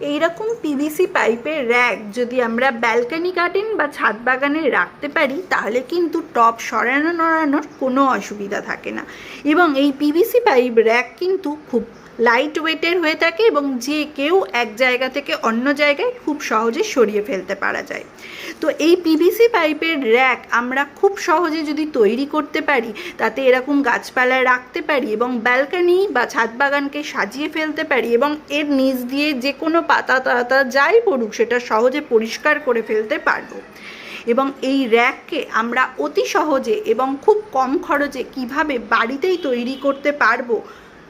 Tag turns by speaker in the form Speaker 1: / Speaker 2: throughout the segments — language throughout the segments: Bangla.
Speaker 1: এইরকম পিভিসি পাইপের র্যাক যদি আমরা ব্যালকানি গার্ডেন বা ছাদ বাগানে রাখতে পারি, তাহলে কিন্তু টপ সরানো নড়ানোর কোনো অসুবিধা থাকে না। এবং এই পিভিসি পাইপ র্যাক কিন্তু খুব লাইট ওয়েটের হয়ে থাকে এবং যে কেউ এক জায়গা থেকে অন্য জায়গায় খুব সহজে সরিয়ে ফেলতে পারা যায়। তো এই পিভিসি পাইপের র্যাক আমরা খুব সহজে যদি তৈরি করতে পারি, তাতে এরকম গাছপালা রাখতে পারি এবং ব্যালকনি বা ছাদ বাগানকে সাজিয়ে ফেলতে পারি এবং এর নিচ দিয়ে যে কোনো পাতা টাতা যাই পড়ুক, সেটা সহজে পরিষ্কার করে ফেলতে পারব। এবং এই র্যাককে আমরা অতি সহজে এবং খুব কম খরচে কীভাবে বাড়িতেই তৈরি করতে পারব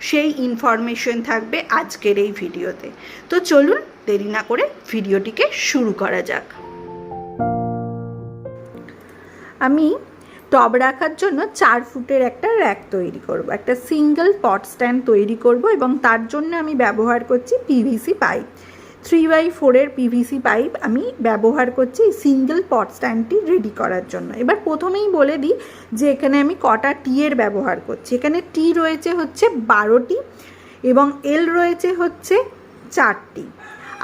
Speaker 1: সেই ইনফরমেশন থাকবে আজকের এই ভিডিওতে। তো চলুন দেরি না করে ভিডিওটিকে শুরু করা যাক। আমি টব রাখার জন্য চার ফুটের একটা র্যাক তৈরি করব, একটা সিঙ্গেল পট স্ট্যান্ড তৈরি করব এবং তার জন্য আমি ব্যবহার করছি পিভিসি পাইপ থ্রি বাই ফোরের পিভিসি পাইপ আমি ব্যবহার করছি সিঙ্গেল পট স্ট্যান্ডটি রেডি করার জন্য। এবার প্রথমেই বলে দিই যে এখানে আমি কটা টি এর ব্যবহার করছি। এখানে টি রয়েছে হচ্ছে বারোটি এবং এল রয়েছে হচ্ছে চারটি।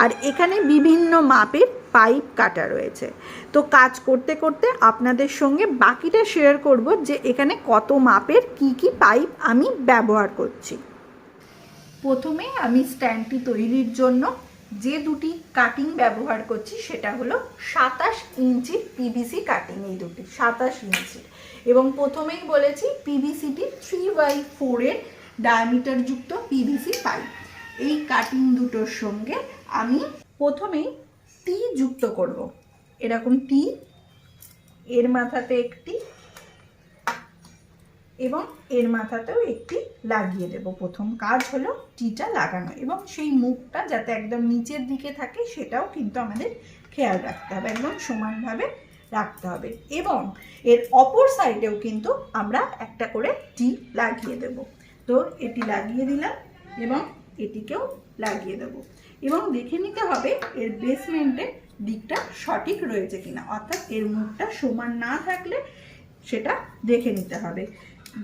Speaker 1: আর এখানে বিভিন্ন মাপের পাইপ কাটা রয়েছে। তো কাজ করতে করতে আপনাদের সঙ্গে বাকিটা শেয়ার করব যে এখানে কত মাপের কি কি পাইপ আমি ব্যবহার করছি। প্রথমে আমি স্ট্যান্ডটি তৈরির জন্য যে দুটি কাটিং ব্যবহার করছি সেটা হলো সাতাশ ইঞ্চির পিভিসি কাটিং এই দুটি, সাতাশ ইঞ্চির এবং প্রথমেই বলেছি পিভিসিটি থ্রি বাই ফোরের ডায়ামিটার যুক্ত পিভিসি পাইপ এই কাটিং দুটোর সঙ্গে আমি প্রথমেই টি যুক্ত করব। এরকম টি এর মাথাতে একটি এবং এর মাথাতেও একটি লাগিয়ে দেব। প্রথম কাজ হলো টিটা লাগানো এবং সেই মুখটা যাতে একদম নিচের দিকে থাকে সেটাও কিন্তু আমাদের খেয়াল রাখতে হবে, একদম সমানভাবে রাখতে হবে এবং এর অপর সাইডেও কিন্তু আমরা একটা করে টি লাগিয়ে দেব। তো এটি লাগিয়ে দিলাম এবং এটিকেও লাগিয়ে দেব এবং দেখে নিতে হবে এর বেসমেন্টের দিকটা সঠিক রয়েছে কিনা, অর্থাৎ এর মুখটা সমান না থাকলে সেটা দেখে নিতে হবে।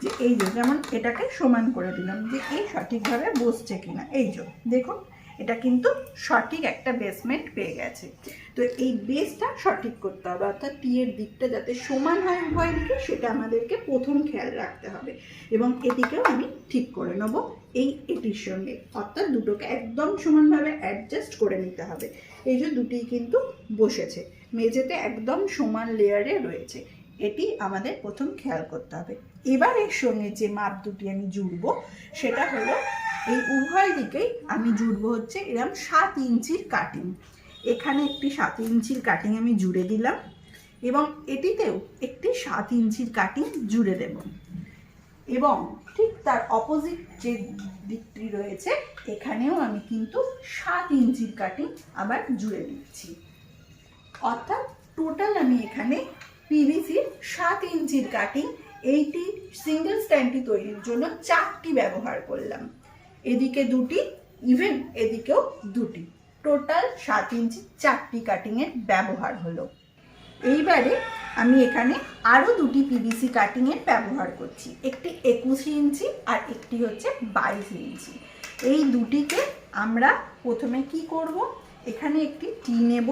Speaker 1: যে এই যে, যেমন এটাকে সমান করে দিলাম যে এই সঠিকভাবে বসছে কিনা। এই যে, দেখুন, এটা কিন্তু সঠিক একটা বেসমেন্ট পেয়ে গেছে। তো এই বেসটা সঠিক করতে হবে, অর্থাৎ টিয়ের দিকটা যাতে সমান হয়, উভয় দিকে, সেটা আমাদেরকে প্রথম খেয়াল রাখতে হবে। এবং এদিকেও আমি ঠিক করে নেব এই এটির সঙ্গে, অর্থাৎ দুটোকে একদম সমানভাবে অ্যাডজাস্ট করে নিতে হবে। এই যে, দুটি কিন্তু বসেছে, মেঝেতে একদম সমান লেয়ারে রয়েছে। এটি আমাদের প্রথম খেয়াল করতে হবে। এবার এর সঙ্গে যে মাপ দুটি আমি জুড়বো, সেটা হলো এই উভয় দিকেই আমি জুড়বো হচ্ছে এরকম সাত ইঞ্চির কাটিং এখানে একটি সাত ইঞ্চির কাটিং আমি জুড়ে দিলাম এবং এটিতেও একটি সাত ইঞ্চির কাটিং জুড়ে দেব। এবং ঠিক তার অপোজিট যে দিকটি রয়েছে, এখানেও আমি কিন্তু সাত ইঞ্চির কাটিং আবার জুড়ে দিচ্ছি। অর্থাৎ টোটাল আমি এখানে পিভিসির সাত ইঞ্চির কাটিং এইটি সিঙ্গেল স্ট্যান্ডটি তৈরির জন্য চারটি ব্যবহার করলাম। এদিকে দুটি ইভেন এদিকেও দুটি। টোটাল সাত ইঞ্চি চারটি কাটিংয়ের ব্যবহার হলো। এইবারে আমি এখানে আরও দুটি পিভিসি কাটিংয়ের ব্যবহার করছি। একটি একুশ ইঞ্চি আর একটি হচ্ছে বাইশ ইঞ্চি। এই দুটিকে আমরা প্রথমে কি করব? এখানে একটি টি নেব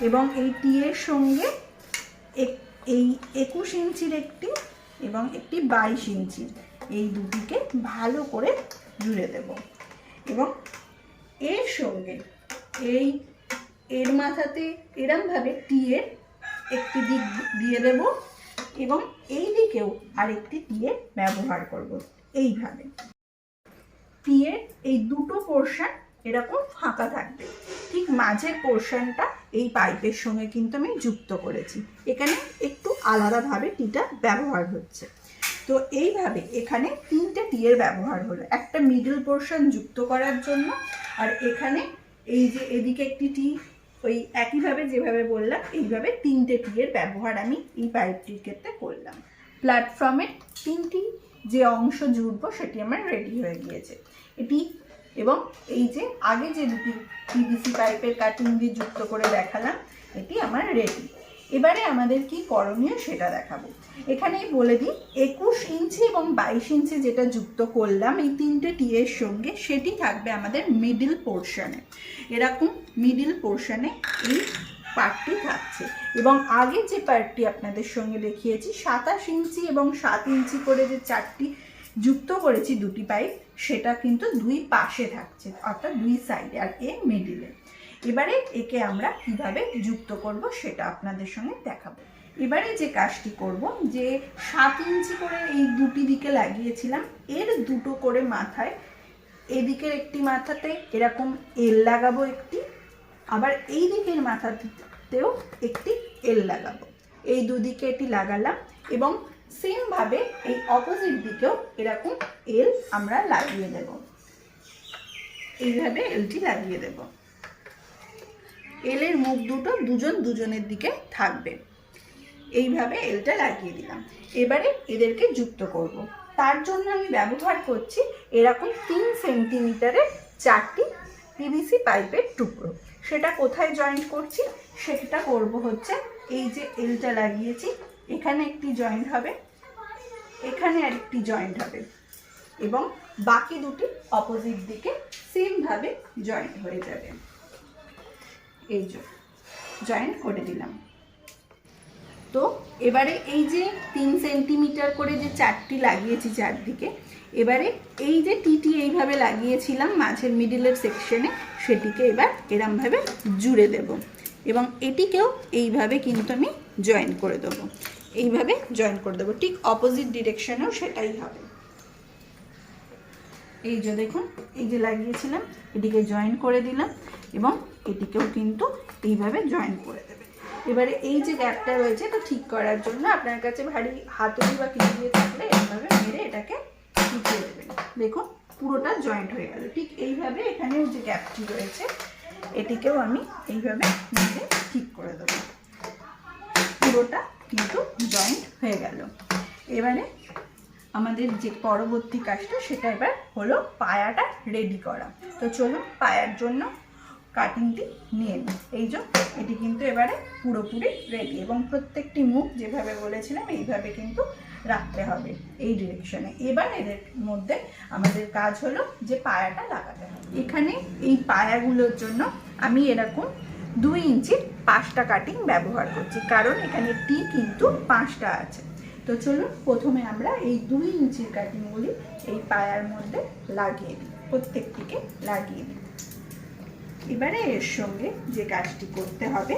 Speaker 1: এবং এই টি এর সঙ্গে এই একুশ ইঞ্চির একটি এবং একটি বাইশ ইঞ্চি। এই দুটিকে ভালো করে জুড়ে দেব। এবং এর সঙ্গে এই এর মাথাতে এরমভাবে টি এর একটি দিক দিয়ে দেব এবং এই দিকেও আরেকটি টিয়ে ব্যবহার করব। এইভাবে। টিয়ের এই দুটো পোর্শন এরকম ফাঁকা থাকবে। ঠিক মাঝের পোর্শনটা এই পাইপের সঙ্গে কিন্তু আমি যুক্ত করেছি। এখানে একটু আলাদাভাবে টিটা ব্যবহার হচ্ছে। তো এইভাবে এখানে তিনটে টিয়ের ব্যবহার হলো। একটা মিডল পোর্শন যুক্ত করার জন্য আর এখানে এই যে এদিকে একটি টি ওই একইভাবে যেভাবে বললাম, এইভাবে তিনটে টিয়ের ব্যবহার আমি এই পাইপটির ক্ষেত্রে করলাম। প্ল্যাটফর্মের তিনটি যে অংশ জুড়বো সেটি আমার রেডি হয়ে গিয়েছে। এটি এবং এই যে আগে যে দুটি পিভিসি পাইপের কাটিং দিয়ে যুক্ত করে দেখালাম, এটি আমার রেডি এবারে আমাদের কি করণীয় সেটা দেখাবো। এখানেই বলে দিই, একুশ ইঞ্চি এবং বাইশ ইঞ্চি যেটা যুক্ত করলাম, এই তিনটে টিয়ের সঙ্গে সেটি থাকবে আমাদের মিডিল পোর্শনে এরকম মিডিল পোর্শনে এই পার্টটি থাকছে। এবং আগে যে পার্টটি আপনাদের সঙ্গে দেখিয়েছি, সাতাশ ইঞ্চি এবং সাত ইঞ্চি করে যে চারটি যুক্ত করেছি দুটি পাইপ সেটা কিন্তু দুই পাশে থাকছে, অর্থাৎ দুই সাইডে আর এ মিডিলে এবারে একে আমরা কীভাবে যুক্ত করব সেটা আপনাদের সঙ্গে দেখাবো। এবারে যে কাজটি করব, যে সাত ইঞ্চি করে এই দুটি দিকে লাগিয়েছিলাম, এর দুটো করে মাথায় এদিকের একটি মাথাতে এরকম এল লাগাবো একটি, আবার এই দিকের মাথাতেও একটি এল লাগাবো। এই দুদিকে এটি লাগালাম এবং সেমভাবে এই অপোজিট দিকেও এরকম এল আমরা লাগিয়ে দেব। এইভাবে এলটি লাগিয়ে দেব। এলের মুখ দুটো দুজন দুজনের দিকে থাকবে। এইভাবে এলটা লাগিয়ে দিলাম। এবারে এদেরকে যুক্ত করব। তার জন্য আমি ব্যবহার করছি এরকম তিন সেন্টিমিটারের চারটি পিভিসি পাইপের টুকরো। সেটা কোথায় জয়েন্ট করছি? সেটা করব হচ্ছে এই যে এলটা লাগিয়েছি এখানে একটি জয়েন্ট হবে, এখানে আরেকটি জয়েন্ট হবে এবং বাকি দুটি অপোজিট দিকে সেমভাবে জয়েন্ট হয়ে যাবে। এই যে জয়েন্ট করে দিলাম। তো এবারে এই যে তিন সেন্টিমিটার করে যে চারটি লাগিয়েছি চারদিকে, এবারে এই যে টিটি এইভাবে লাগিয়েছিলাম মাঝের মিডিলের সেকশনে সেটিকে এবার এরমভাবে জুড়ে দেব এবং এটিকেও এইভাবে কিন্তু আমি জয়েন করে দেবো। এইভাবে জয়েন করে দেবো। ঠিক অপোজিট ডিরেকশনেও সেটাই হবে। এই যে দেখুন, এই যে লাগিয়েছিলাম, এটিকে জয়েন করে দিলাম এবং এটিকেও কিন্তু এইভাবে জয়েন করে দেবে। এবারে এই যে গ্যাপটা রয়েছে, এটা ঠিক করার জন্য আপনার কাছে ভারী হাতুড়ি বা কিছু দিয়ে থাকলে এইভাবে মেরে এটাকে ঢুকিয়ে দেবেন। দেখুন, পুরোটা জয়েন্ট হয়ে গেল। ঠিক এইভাবে এখানেও যে গ্যাপটি রয়েছে, এটিকেও আমি এইভাবে মেরে ঠিক করে দেবো। পুরোটা কিন্তু জয়েন্ট হয়ে গেল। এবারে আমাদের যে পরবর্তী কাজটা, সেটা এবার হলো পায়াটা রেডি করা। তো চলুন পায়ার জন্য কাটিংটি নিয়ে নিই। এই যে, এটি কিন্তু এবারে পুরোপুরি রেডি এবং প্রত্যেকটি মুখ যেভাবে বলেছিলাম, এইভাবে কিন্তু রাখতে হবে এই ডিরেকশনে এবার এদের মধ্যে আমাদের কাজ হলো যে পায়াটা লাগাতে হবে। এখানে এই পায়াগুলোর জন্য আমি এরকম দুই ইঞ্চির পাঁচটা কাটিং ব্যবহার করছি। কারণ এখানে টি কিন্তু পাঁচটা আছে। তো চলুন প্রথমে আমরা এই দুই ইঞ্চির কাটিংগুলি এই পায়ার মধ্যে লাগিয়ে দিই। প্রত্যেকটিকে লাগিয়ে দিই। এবারে এর সঙ্গে যে কাজটি করতে হবে,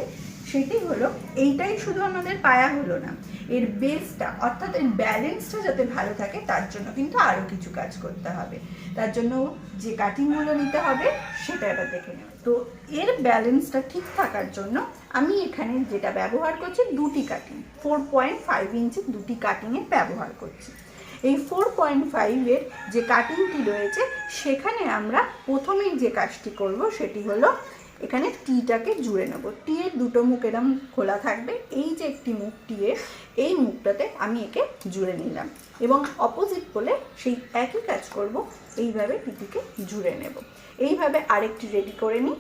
Speaker 1: সেটি হলো এইটাই শুধু আমাদের পায়া হলো না, এর বেসটা অর্থাৎ এর ব্যালেন্সটা যাতে ভালো থাকে, তার জন্য কিন্তু আরও কিছু কাজ করতে হবে। তার জন্য যে কাটিংগুলো নিতে হবে, সেটা এবার দেখে নেব। তো এর ব্যালেন্সটা ঠিক থাকার জন্য আমি এখানে যেটা ব্যবহার করছি, দুটি cutting four point five inch দুটি কাটিংয়ে ব্যবহার করছি। এই ফোর পয়েন্ট ফাইভের যে কাটিংটি রয়েছে, সেখানে আমরা প্রথমেই যে কাজটি করব, সেটি হলো এখানে টিটাকে জুড়ে নেব। টিয়ের দুটো মুখ এরম খোলা থাকবে, এই যে একটি মুখ টিয়ের এই মুখটাতে আমি একে জুড়ে নিলাম এবং অপোজিট বলে সেই একই কাজ করব, এইভাবে টিটিকে জুড়ে নেব। এইভাবে আরেকটি রেডি করে নিই।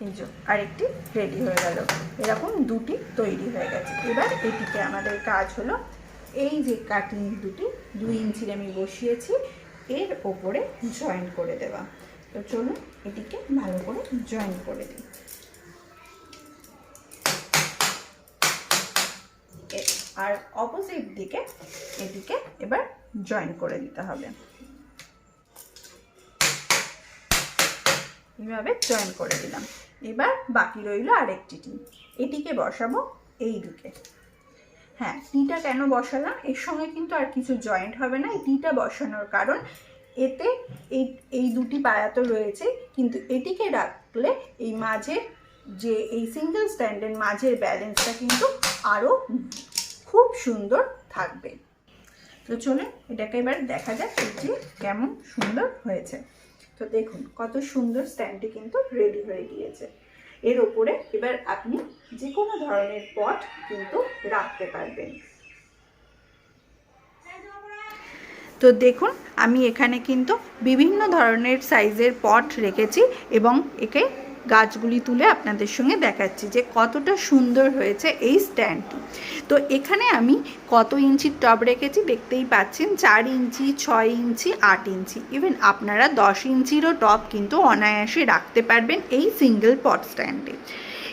Speaker 1: যে আরেকটি রেডি হয়ে গেল। এরকম দুটি তৈরি হয়ে গেছে। এবার এটিকে আমাদের কাজ হলো এই যে কাটিং দুটি দুই ইঞ্চির আমি বসিয়েছি, এর ওপরে জয়েন করে দেওয়া। তো চলুন এটিকে ভালো করে জয়েন করে দিই। আর অপোজিট দিকে এটিকে এবার জয়েন করে দিতে হবে। এইভাবে জয়েন করে দিলাম এবার বাকি রইল আরেকটি টি এটিকে বসাবো এই দিকে হ্যাঁ টিটা কেন বসালাম? এর সঙ্গে কিন্তু আর কিছু জয়েন্ট হবে না। এই টিটা বসানোর কারণ এতে এই এই দুটি পায়া তো রয়েছে, কিন্তু এটিকে রাখলে এই মাঝের যে, এই সিঙ্গেল স্ট্যান্ডের মাঝের ব্যালেন্সটা কিন্তু আরও খুব সুন্দর থাকবে। তো চলুন, এটাকে এবার দেখা যাক এটি কেমন সুন্দর হয়েছে। তো দেখুন, কত সুন্দর স্ট্যান্ডটি কিন্তু রেডি হয়ে গিয়েছে। এর ওপরে এবার আপনি যে কোনো ধরনের পট কিন্তু রাখতে পারবেন। তো দেখুন, আমি এখানে কিন্তু বিভিন্ন ধরনের সাইজের পট রেখেছি এবং একে গাছগুলি তুলে আপনাদের সঙ্গে দেখাচ্ছি যে কতটা সুন্দর হয়েছে এই স্ট্যান্ডটি। তো এখানে আমি কত ইঞ্চির টব রেখেছি দেখতেই পাচ্ছেন, চার ইঞ্চি, ছয় ইঞ্চি, আট ইঞ্চি। ইভেন আপনারা দশ ইঞ্চিরও টব কিন্তু অনায়াসে রাখতে পারবেন এই সিঙ্গেল পট স্ট্যান্ডে।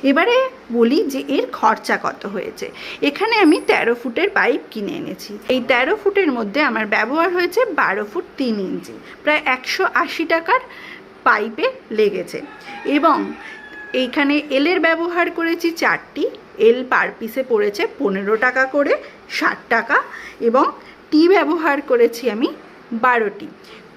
Speaker 1: এবারে বলি যে এর খরচা কত হয়েছে। এখানে আমি তেরো ফুটের পাইপ কিনে এনেছি। এই তেরো ফুটের মধ্যে আমার ব্যবহার হয়েছে বারো ফুট তিন ইঞ্চি। প্রায় একশো আশি টাকার পাইপে লেগেছে। এবং এইখানে এলের ব্যবহার করেছি চারটি। এল পার পিসে পড়েছে পনেরো টাকা করে, ষাট টাকা। এবং টি ব্যবহার করেছি আমি বারোটি।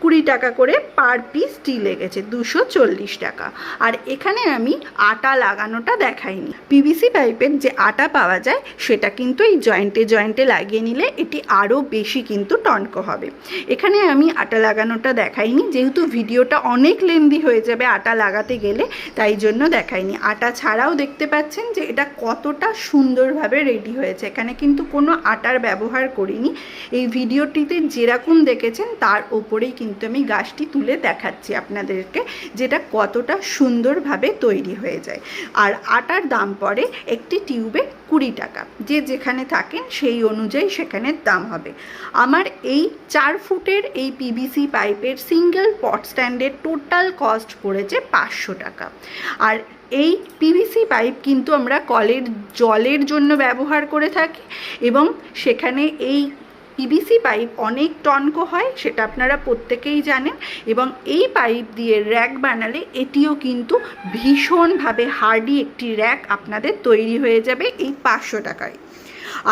Speaker 1: কুড়ি টাকা করে পার পিস টি লেগেছে, দুশো চল্লিশ টাকা। আর এখানে আমি আটা লাগানোটা দেখাইনি। পিভিসি পাইপের যে আটা পাওয়া যায়, সেটা কিন্তু এই জয়েন্টে জয়েন্টে লাগিয়ে নিলে এটি আরও বেশি কিন্তু টনক হবে। এখানে আমি আটা লাগানোটা দেখাইনি, যেহেতু ভিডিওটা অনেক লেন্দি হয়ে যাবে আটা লাগাতে গেলে, তাই জন্য দেখাইনি। আটা ছাড়াও দেখতে পাচ্ছেন যে এটা কতটা সুন্দরভাবে রেডি হয়েছে। এখানে কিন্তু কোনো আটার ব্যবহার করিনি। এই ভিডিওটিতে যেরকম দেখেছেন, তার ওপরেই কিন্তু আমি গাছটি তুলে দেখাচ্ছি আপনাদেরকে, যেটা কতটা সুন্দরভাবে তৈরি হয়ে যায়। আর আটার দাম পড়ে একটি টিউবে কুড়ি টাকা। যে যেখানে থাকেন সেই অনুযায়ী সেখানে দাম হবে। আমার এই চার ফুটের এই পিভিসি পাইপের সিঙ্গেল পট স্ট্যান্ডের টোটাল কস্ট পড়েছে পাঁচশো টাকা। আর এই পিভিসি পাইপ কিন্তু আমরা কলের জলের জন্য ব্যবহার করে থাকি এবং সেখানে এই পিভিসি পাইপ অনেক টনকো হয়, সেটা আপনারা প্রত্যেকেই জানেন। এবং এই পাইপ দিয়ে র্যাক বানালে এটিও কিন্তু ভীষণভাবে হার্ডি একটি র্যাক আপনাদের তৈরি হয়ে যাবে এই পাঁচশো টাকায়।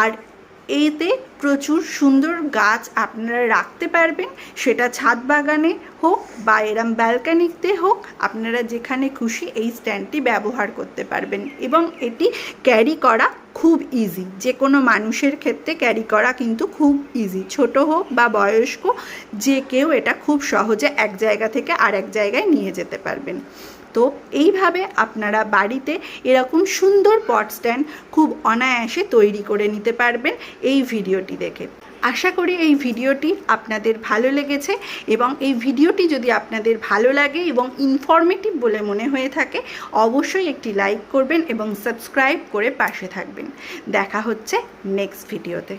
Speaker 1: আর এতে প্রচুর সুন্দর গাছ আপনারা রাখতে পারবেন, সেটা ছাদ বাগানে হোক বা এরম ব্যালকানিতে হোক, আপনারা যেখানে খুশি এই স্ট্যান্ডটি ব্যবহার করতে পারবেন। এবং এটি ক্যারি করা খুব ইজি যে কোনো মানুষের ক্ষেত্রে ক্যারি করা কিন্তু খুব ইজি ছোট হোক বা বয়স্ক, যে কেউ এটা খুব সহজে এক জায়গা থেকে আর এক জায়গায় নিয়ে যেতে পারবেন। তো এইভাবে আপনারা বাড়িতে এরকম সুন্দর পট স্ট্যান্ড খুব অনায়াসে তৈরি করে নিতে পারবেন এই ভিডিওটি দেখে। আশা করি এই ভিডিওটি আপনাদের ভালো লেগেছে এবং এই ভিডিওটি যদি আপনাদের ভালো লাগে এবং ইনফরমেটিভ বলে মনে হয়ে থাকে, অবশ্যই একটি লাইক করবেন এবং সাবস্ক্রাইব করে পাশে থাকবেন। দেখা হচ্ছে নেক্সট ভিডিওতে